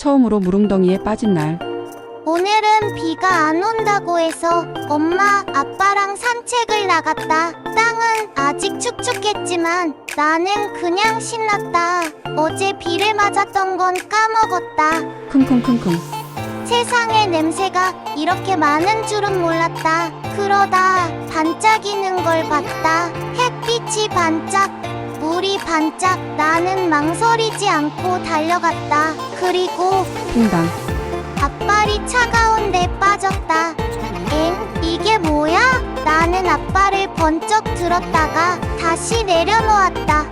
처음으로 물웅덩이에 빠진 날. 오늘은 비가 안 온다고 해서 엄마, 아빠랑 산책을 나갔다. 땅은 아직 축축했지만 나는 그냥 신났다. 어제 비를 맞았던 건 까먹었다. 킁킁킁킁. 세상에 냄새가 이렇게 많은 줄은 몰랐다. 그러다 반짝이는 걸 봤다. 햇빛이 반짝, 물이 반짝. 나는 망설이지 않고 달려갔다. 그리고 퐁당. 앞발이 차가운 데 빠졌다. 엥? 이게 뭐야? 나는 앞발을 번쩍 들었다가 다시 내려놓았다.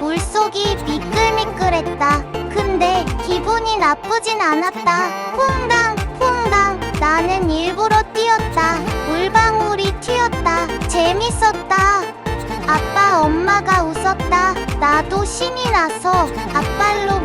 물속이 미끌미끌했다. 근데 기분이 나쁘진 않았다. 퐁당, 퐁당. 나는 일부러 뛰었다. 물방울이 튀었다. 재밌었다. 아빠, 엄마가 웃었다. 나도 신이 나서 앞발로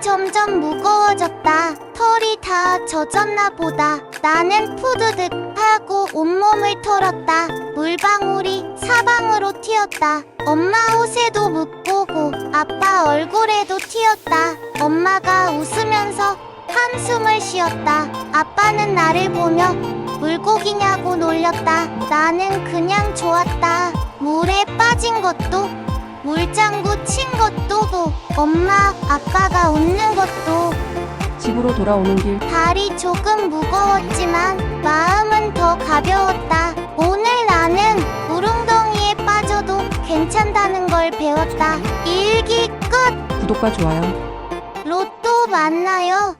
점점 무거워졌다. 털이 다 젖었나 보다. 나는 푸드득 하고 온몸을 털었다. 물방울이 사방으로 튀었다. 엄마 옷에도 묻고고 아빠 얼굴에도 튀었다. 엄마가 웃으면서 한숨을 쉬었다. 아빠는 나를 보며 물고기냐고 놀렸다. 나는 그냥 좋았다. 물에 빠진 것도 물장구 친 것도 고 엄마 아빠가 웃는 것도 집으로 돌아오는 길. 발이 조금 무거웠지만 마음은 더 가벼웠다. 오늘 나는 물웅덩이에 빠져도 괜찮다는 걸 배웠다. 일기 끝. 구독과 좋아요. 로또 만나요.